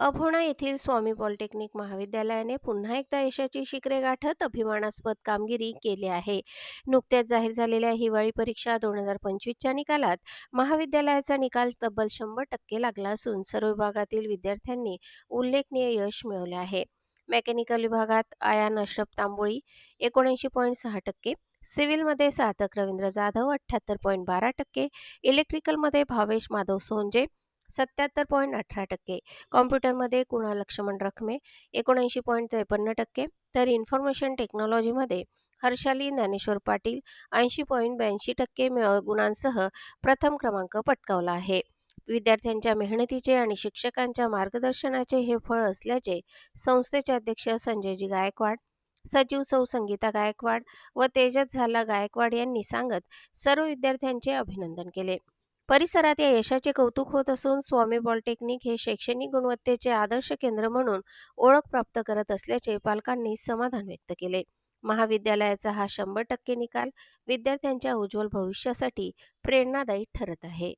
अभोणा येथील स्वामी पॉलिटेक्निक महाविद्यालयाने पुन्हा एकदा यशाची शिखरे गाठत अभिमानास्पद कामगिरी केली आहे. नुकत्याच जाहीर झालेल्या हिवाळी परीक्षा दोन हजार पंचवीसच्या निकालात महाविद्यालयाचा निकाल तब्बल शंभर टक्के लागला असून सर्व विभागातील विद्यार्थ्यांनी उल्लेखनीय यश मिळवले आहे. मेकॅनिकल विभागात आयान अशरफ तांबोळी एकोणऐंशी पॉईंट सहा टक्के सिव्हिलमध्ये साधक रवींद्र जाधव अठ्ठ्याहत्तर पॉईंट बारा टक्के इलेक्ट्रिकलमध्ये भावेश माधव सोंजे सत्याहत्तर पॉईंट अठरा टक्के. कॉम्प्युटरमध्ये कुणा लक्ष्मण रखमे एकोणऐंशी पॉईंट त्रेपन्न टक्के. तर इन्फॉर्मेशन टेक्नॉलॉजीमध्ये हर्षाली ज्ञानेश्वर पाटील ऐंशी पॉईंट ब्याऐंशी टक्के मिळ गुणांसह प्रथम क्रमांक पटकावला आहे. विद्यार्थ्यांच्या मेहनतीचे आणि शिक्षकांच्या मार्गदर्शनाचे हे फळ असल्याचे संस्थेचे अध्यक्ष संजयजी गायकवाड सचिव सौ संगीता गायकवाड व तेजस झाला गायकवाड यांनी सांगत सर्व विद्यार्थ्यांचे अभिनंदन केले. परिसरात या यशाचे कौतुक होत असून स्वामी पॉलिटेक्निक हे शैक्षणिक गुणवत्तेचे आदर्श केंद्र म्हणून ओळख प्राप्त करत असल्याचे पालकांनी समाधान व्यक्त केले. महाविद्यालयाचा हा शंभर टक्के निकाल विद्यार्थ्यांच्या उज्ज्वल भविष्यासाठी प्रेरणादायी ठरत आहे.